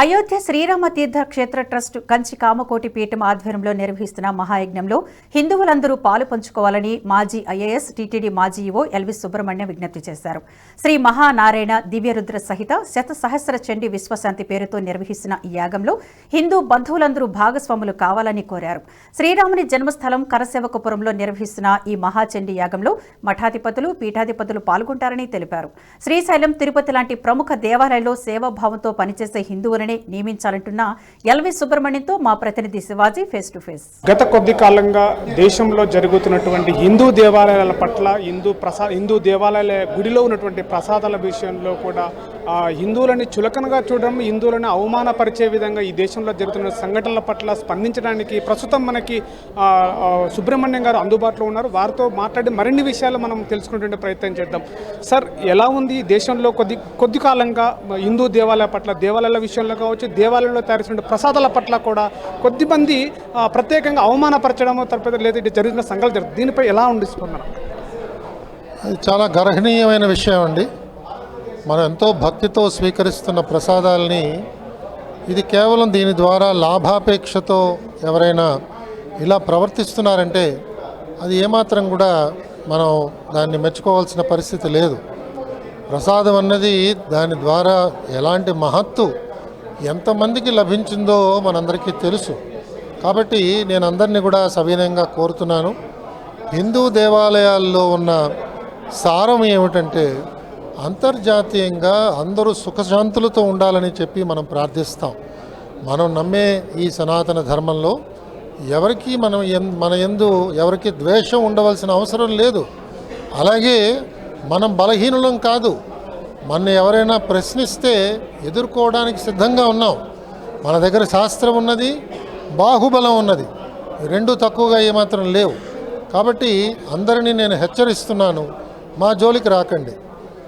అయోధ్య శ్రీరామ తీర్థ క్షేత్ర ట్రస్ట్ కంచి కామకోటి పీఠం ఆధ్వర్యంలో నిర్వహిస్తున్న మహాయజ్ఞంలో హిందువులందరూ పాలు పంచుకోవాలని మాజీ ఐఏఎస్ టీటీడీ మాజీ ఈవో ఎల్వి సుబ్రహ్మణ్యం విజ్ఞప్తి చేశారు. శ్రీ మహానారాయణ దివ్యరుద్ర సహిత శత సహస్ర చండి విశ్వశాంతి పేరుతో నిర్వహిస్తున్న ఈ యాగంలో హిందూ బంధువులందరూ భాగస్వాములు కావాలని కోరారు. శ్రీరాముని జన్మస్థలం కరసేవకపురంలో నిర్వహిస్తున్న ఈ మహాచండీ యాగంలో మఠాధిపతులు పీఠాధిపతులు పాల్గొంటారని తెలిపారు. శ్రీశైలం తిరుపతి లాంటి ప్రముఖ దేవాలయాల్లో సేవాభావంతో పనిచేసే హిందువులని నియమించాలంటున్న ఎల్వి సుబ్రహ్మణ్యంతో మా ప్రతినిధి శివాజీ ఫేస్ టు ఫేస్. గత కొద్ది కాలంగా దేశంలో జరుగుతున్నటువంటి హిందూ దేవాలయాల పట్ల హిందూ ప్రసా హిందూ దేవాలయాల గుడిలో ఉన్నటువంటి ప్రసాదాల విషయంలో కూడా హిందువులని చులకనగా చూడడం హిందువులను అవమానపరిచే విధంగా ఈ దేశంలో జరుగుతున్న సంఘటనల పట్ల స్పందించడానికి ప్రస్తుతం మనకి సుబ్రహ్మణ్యం గారు అందుబాటులో ఉన్నారు. వారితో మాట్లాడి మరిన్ని విషయాలు మనం తెలుసుకునే ప్రయత్నం చేద్దాం. సార్ ఎలా ఉంది ఈ దేశంలో కొద్ది కొద్ది కాలంగా హిందూ దేవాలయ పట్ల దేవాలయాల విషయంలో కావచ్చు దేవాలయంలో తయారు చేసిన ప్రసాదాల పట్ల కూడా కొద్దిమంది ప్రత్యేకంగా అవమానపరచడం తప్ప లేదా. జరుగుతున్న సంఘాలు జరుగుతుంది దీనిపై ఎలా ఉండిస్తున్నారు అది చాలా గర్హనీయమైన విషయం అండి. మనం ఎంతో భక్తితో స్వీకరిస్తున్న ప్రసాదాలని ఇది కేవలం దీని ద్వారా లాభాపేక్షతో ఎవరైనా ఇలా ప్రవర్తిస్తున్నారంటే అది ఏమాత్రం కూడా మనం దాన్ని మెచ్చుకోవాల్సిన పరిస్థితి లేదు. ప్రసాదం అన్నది దాని ద్వారా ఎలాంటి మహత్తు ఎంతమందికి లభించిందో మనందరికీ తెలుసు. కాబట్టి నేను అందరినీ కూడా సవినయంగా కోరుతున్నాను. హిందూ దేవాలయాల్లో ఉన్న సారం ఏమిటంటే అంతర్జాతీయంగా అందరూ సుఖశాంతులతో ఉండాలని చెప్పి మనం ప్రార్థిస్తాం. మనం నమ్మే ఈ సనాతన ధర్మంలో ఎవరికి మనం మన ఎందు ఎవరికి ద్వేషం ఉండవలసిన అవసరం లేదు. అలాగే మనం బలహీనులం కాదు. మన ఎవరైనా ప్రశ్నిస్తే ఎదుర్కోవడానికి సిద్ధంగా ఉన్నాం. మన దగ్గర శాస్త్రం ఉన్నది బాహుబలం ఉన్నది. రెండు తక్కువగా ఏమాత్రం లేవు. కాబట్టి అందరినీ నేను హెచ్చరిస్తున్నాను. మా జోలికి రాకండి.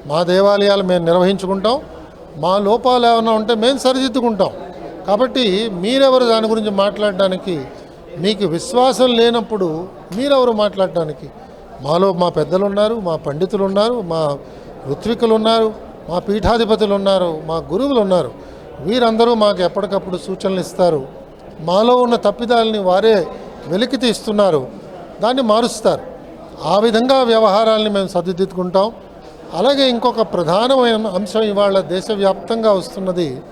మా దేవాలయాలు మేము నిర్వహించుకుంటాం. మా లోపాలు ఏమైనా ఉంటే మేము సరిదిద్దుకుంటాం. కాబట్టి మీరెవరు దాని గురించి మాట్లాడడానికి మీకు విశ్వాసం లేనప్పుడు మీరెవరు మాట్లాడడానికి మాలో మా పెద్దలు ఉన్నారు మా పండితులు ఉన్నారు మా ఋత్వికులు ఉన్నారు మా పీఠాధిపతులు ఉన్నారు మా గురువులు ఉన్నారు వీరందరూ మాకు ఎప్పటికప్పుడు సూచనలు ఇస్తారు. మాలో ఉన్న తప్పిదాలని వారే వెలికి తీస్తున్నారు. దాన్ని మారుస్తారు. ఆ విధంగా వ్యవహారాల్ని మేము సర్దిద్దుకుంటాం. అలాగే ఇంకొక ప్రధానమైన అంశం ఇవాళ దేశవ్యాప్తంగా వస్తున్నది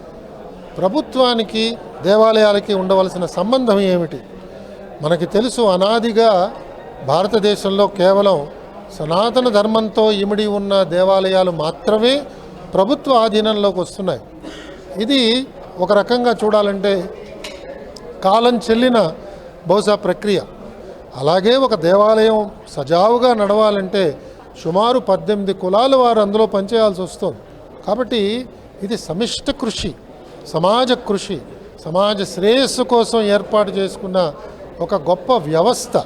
ప్రభుత్వానికి దేవాలయాలకి ఉండవలసిన సంబంధం ఏమిటి? మనకి తెలుసు అనాదిగా భారతదేశంలో కేవలం సనాతన ధర్మంతో ఇమిడి ఉన్న దేవాలయాలు మాత్రమే ప్రభుత్వ ఆధీనంలోకి వస్తున్నాయి. ఇది ఒక రకంగా చూడాలంటే కాలం చెల్లిన బహుశా ప్రక్రియ. అలాగే ఒక దేవాలయం సజావుగా నడవాలంటే సుమారు పద్దెనిమిది కులాల వారు అందులో పనిచేయాల్సి వస్తుంది. కాబట్టి ఇది సమిష్ట కృషి సమాజ కృషి సమాజ శ్రేయస్సు కోసం ఏర్పాటు చేసుకున్న ఒక గొప్ప వ్యవస్థ.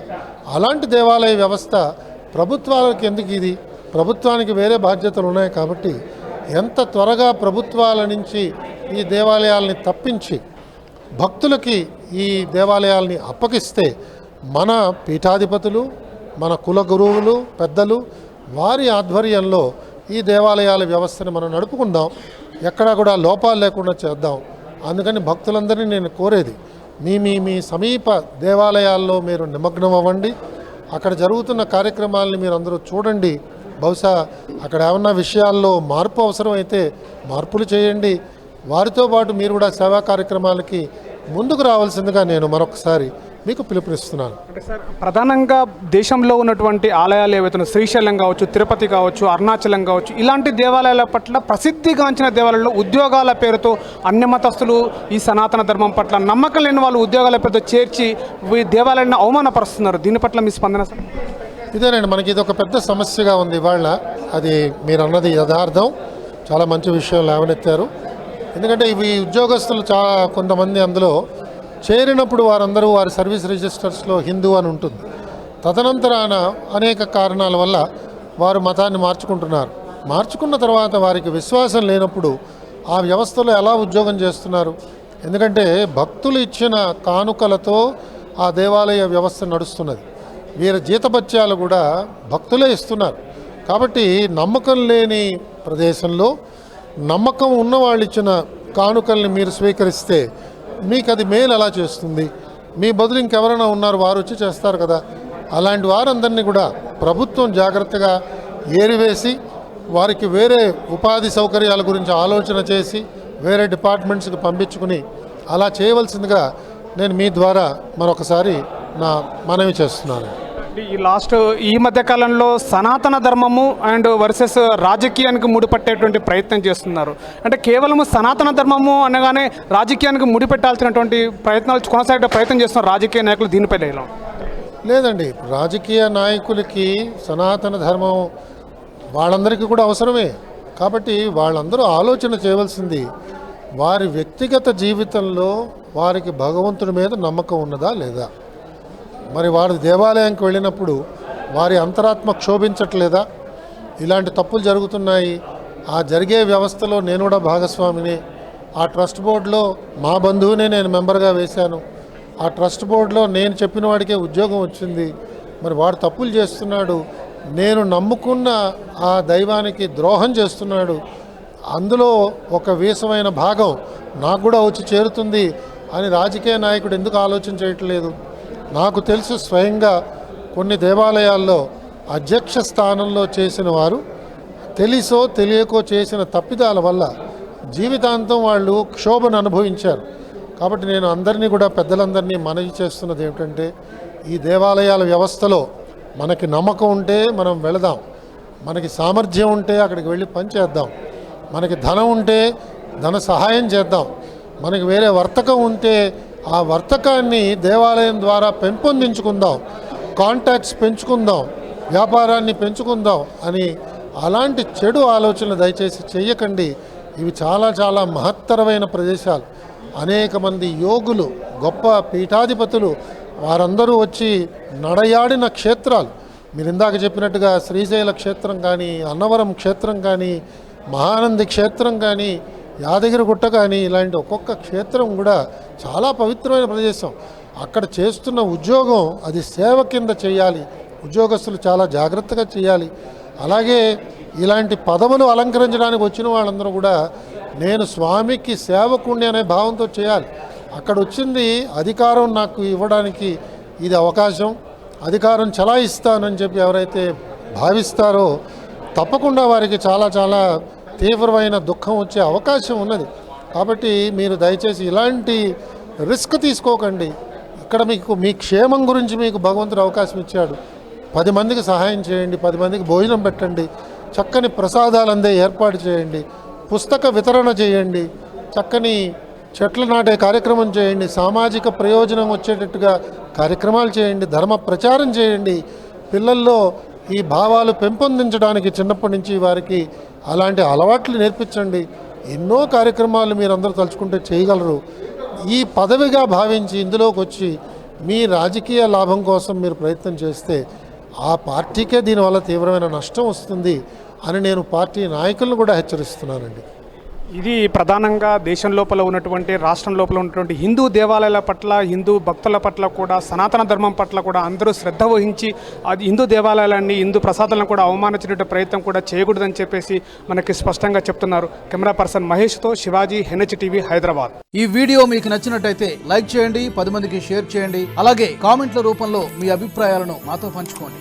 అలాంటి దేవాలయ వ్యవస్థ ప్రభుత్వాలకు ఎందుకు ఇది? ప్రభుత్వానికి వేరే బాధ్యతలు ఉన్నాయి కాబట్టి ఎంత త్వరగా ప్రభుత్వాల నుంచి ఈ దేవాలయాల్ని తప్పించి భక్తులకి ఈ దేవాలయాల్ని అప్పగిస్తే మన పీఠాధిపతులు మన కుల గురువులు పెద్దలు వారి ఆధ్వర్యంలో ఈ దేవాలయాల వ్యవస్థని మనం నడుపుకుందాం. ఎక్కడా కూడా లోపాలు లేకుండా చేద్దాం. అందుకని భక్తులందరినీ నేను కోరేది మీ మీ మీ సమీప దేవాలయాల్లో మీరు నిమగ్నం అవ్వండి. అక్కడ జరుగుతున్న కార్యక్రమాలని మీరు అందరూ చూడండి. బహుశా అక్కడ ఏమన్నా విషయాల్లో మార్పు అవసరమైతే మార్పులు చేయండి. వారితో పాటు మీరు కూడా సేవా కార్యక్రమాలకి ముందుకు రావాల్సిందిగా నేను మరొకసారి మీకు పిలుపునిస్తున్నాను. అంటే సార్ ప్రధానంగా దేశంలో ఉన్నటువంటి ఆలయాలు ఏవైతే శ్రీశైలం కావచ్చు తిరుపతి కావచ్చు అరుణాచలం కావచ్చు ఇలాంటి దేవాలయాల పట్ల ప్రసిద్ధిగాంచిన దేవాలయాల్లో ఉద్యోగాల పేరుతో అన్య మతస్థులు ఈ సనాతన ధర్మం పట్ల నమ్మకం లేని వాళ్ళు ఉద్యోగాల పేరుతో చేర్చి ఈ దేవాలయాన్ని అవమానపరుస్తున్నారు. దీని పట్ల మీ స్పందన సార్? ఇదేనండి మనకి ఇది ఒక పెద్ద సమస్యగా ఉంది. ఇవాళ అది మీరు అన్నది యథార్థం. చాలా మంచి విషయం లేవనెత్తారు. ఎందుకంటే ఇవి ఉద్యోగస్తులు చాలా కొంతమంది అందులో చేరినప్పుడు వారందరూ వారి సర్వీస్ రిజిస్టర్స్లో హిందూ అని ఉంటుంది. తదనంతరాన అనేక కారణాల వల్ల వారు మతాన్ని మార్చుకుంటున్నారు. మార్చుకున్న తర్వాత వారికి విశ్వాసం లేనప్పుడు ఆ వ్యవస్థలో ఎలా ఉద్యోగం చేస్తున్నారు? ఎందుకంటే భక్తులు ఇచ్చిన కానుకలతో ఆ దేవాలయ వ్యవస్థ నడుస్తున్నది. వీరి జీతభత్యాలు కూడా భక్తులే ఇస్తున్నారు. కాబట్టి నమ్మకం లేని ప్రదేశంలో నమ్మకం ఉన్న వాళ్ళు ఇచ్చిన కానుకల్ని మీరు స్వీకరిస్తే మీకు అది మేలు ఎలా చేస్తుంది? మీ బదులు ఇంకెవరైనా ఉన్నారు వారు వచ్చి చేస్తారు కదా. అలాంటి వారందరినీ కూడా ప్రభుత్వం జాగ్రత్తగా ఏరివేసి వారికి వేరే ఉపాధి సౌకర్యాల గురించి ఆలోచన చేసి వేరే డిపార్ట్మెంట్స్కి పంపించుకుని అలా చేయవలసిందిగా నేను మీ ద్వారా మరొకసారి నా మనవి చేస్తున్నాను. ఈ లాస్ట్ ఈ మధ్య కాలంలో సనాతన ధర్మము అండ్ వర్సెస్ రాజకీయానికి ముడిపట్టేటువంటి ప్రయత్నం చేస్తున్నారు. అంటే కేవలం సనాతన ధర్మము అనగానే రాజకీయానికి ముడిపెట్టాల్సినటువంటి ప్రయత్నాలు కొనసాగే ప్రయత్నం చేస్తున్నారు రాజకీయ నాయకులు దీనిపై లేలం లేదండి రాజకీయ నాయకులకి సనాతన ధర్మం వాళ్ళందరికీ కూడా అవసరమే. కాబట్టి వాళ్ళందరూ ఆలోచన చేయవలసింది వారి వ్యక్తిగత జీవితంలో వారికి భగవంతుడి మీద నమ్మకం ఉన్నదా లేదా? మరి వారి దేవాలయానికి వెళ్ళినప్పుడు వారి అంతరాత్మ క్షోభించట్లేదా? ఇలాంటి తప్పులు జరుగుతున్నాయి. ఆ జరిగే వ్యవస్థలో నేను కూడా భాగస్వామిని. ఆ ట్రస్ట్ బోర్డులో మా బంధువునే నేను మెంబర్గా వేశాను. ఆ ట్రస్ట్ బోర్డులో నేను చెప్పిన వాడికే ఉద్యోగం వచ్చింది. మరి వాడు తప్పులు చేస్తున్నాడు. నేను నమ్ముకున్న ఆ దైవానికి ద్రోహం చేస్తున్నాడు. అందులో ఒక వీసమైన భాగం నాకు కూడా వచ్చి చేరుతుంది అని రాజకీయ నాయకుడు ఎందుకు ఆలోచన చేయట్లేదు? నాకు తెలుసు స్వయంగా కొన్ని దేవాలయాల్లో అధ్యక్ష స్థానంలో చేసిన వారు తెలిసో తెలియకో చేసిన తప్పిదాల వల్ల జీవితాంతం వాళ్ళు క్షోభను అనుభవించారు. కాబట్టి నేను అందరినీ కూడా పెద్దలందరినీ మనవి చేస్తున్నది ఏమిటంటే ఈ దేవాలయాల వ్యవస్థలో మనకి నమ్మకం ఉంటే మనం వెళదాం. మనకి సామర్థ్యం ఉంటే అక్కడికి వెళ్ళి పనిచేద్దాం మనకి ధనం ఉంటే ధన సహాయం చేద్దాం. మనకి వేరే వర్తకం ఉంటే ఆ వర్తకాన్ని దేవాలయం ద్వారా పెంపొందించుకుందాం కాంటాక్ట్స్ పెంచుకుందాం వ్యాపారాన్ని పెంచుకుందాం అని అలాంటి చెడు ఆలోచనలు దయచేసి చెయ్యకండి ఇవి చాలా చాలా మహత్తరమైన ప్రదేశాలు. అనేక మంది యోగులు గొప్ప పీఠాధిపతులు వారందరూ వచ్చి నడయాడిన క్షేత్రాలు. మీరు ఇందాక చెప్పినట్టుగా శ్రీశైల క్షేత్రం కానీ అన్నవరం క్షేత్రం కానీ మహానంది క్షేత్రం కానీ యాదగిరిగుట్ట కానీ ఇలాంటి ఒక్కొక్క క్షేత్రం కూడా చాలా పవిత్రమైన ప్రదేశం. అక్కడ చేస్తున్న ఉద్యోగం అది సేవ కింద చేయాలి. ఉద్యోగస్తులు చాలా జాగ్రత్తగా చేయాలి. అలాగే ఇలాంటి పదవులు అలంకరించడానికి వచ్చిన వాళ్ళందరూ కూడా నేను స్వామికి సేవకుండి అనే భావంతో చేయాలి. అక్కడ వచ్చింది అధికారం నాకు ఇవ్వడానికి ఇది అవకాశం. అధికారం చలాయిస్తానని చెప్పి ఎవరైతే భావిస్తారో తప్పకుండా వారికి చాలా చాలా తీవ్రమైన దుఃఖం వచ్చే అవకాశం ఉన్నది. కాబట్టి మీరు దయచేసి ఇలాంటి రిస్క్ తీసుకోకండి. ఇక్కడ మీకు మీ క్షేమం గురించి మీకు భగవంతుడు అవకాశం ఇచ్చాడు. పది మందికి సహాయం చేయండి పది మందికి భోజనం పెట్టండి చక్కని ప్రసాదాలు అందే ఏర్పాటు చేయండి పుస్తక వితరణ చేయండి చక్కని చెట్లు నాటే కార్యక్రమం చేయండి సామాజిక ప్రయోజనం వచ్చేటట్టుగా కార్యక్రమాలు చేయండి ధర్మ ప్రచారం చేయండి. పిల్లల్లో ఈ భావాలు పెంపొందించడానికి చిన్నప్పటి నుంచి వారికి అలాంటి అలవాట్లు నేర్పించండి. ఎన్నో కార్యక్రమాలు మీరందరూ తలుచుకుంటే చేయగలరు. ఈ పదవిగా భావించి ఇందులోకి వచ్చి మీ రాజకీయ లాభం కోసం మీరు ప్రయత్నం చేస్తే ఆ పార్టీకే దీనివల్ల తీవ్రమైన నష్టం వస్తుంది అని నేను పార్టీ నాయకులను కూడా హెచ్చరిస్తున్నానండి. ఇది ప్రధానంగా దేశం లోపల ఉన్నటువంటి రాష్ట్రం లోపల ఉన్నటువంటి హిందూ దేవాలయాల పట్ల హిందూ భక్తుల పట్ల కూడా సనాతన ధర్మం పట్ల కూడా అందరూ శ్రద్ధ వహించి అది హిందూ దేవాలయాలన్నీ హిందూ ప్రసాదాలను కూడా అవమానించేట ప్రయత్నం కూడా చేయకూడదని చెప్పేసి మనకి స్పష్టంగా చెప్తున్నారు. కెమెరా పర్సన్ మహేష్తో శివాజీ హెన్హెచ్ టీవీ హైదరాబాద్. ఈ వీడియో మీకు నచ్చినట్టయితే లైక్ చేయండి పది మందికి షేర్ చేయండి. అలాగే కామెంట్ల రూపంలో మీ అభిప్రాయాలను మాతో పంచుకోండి.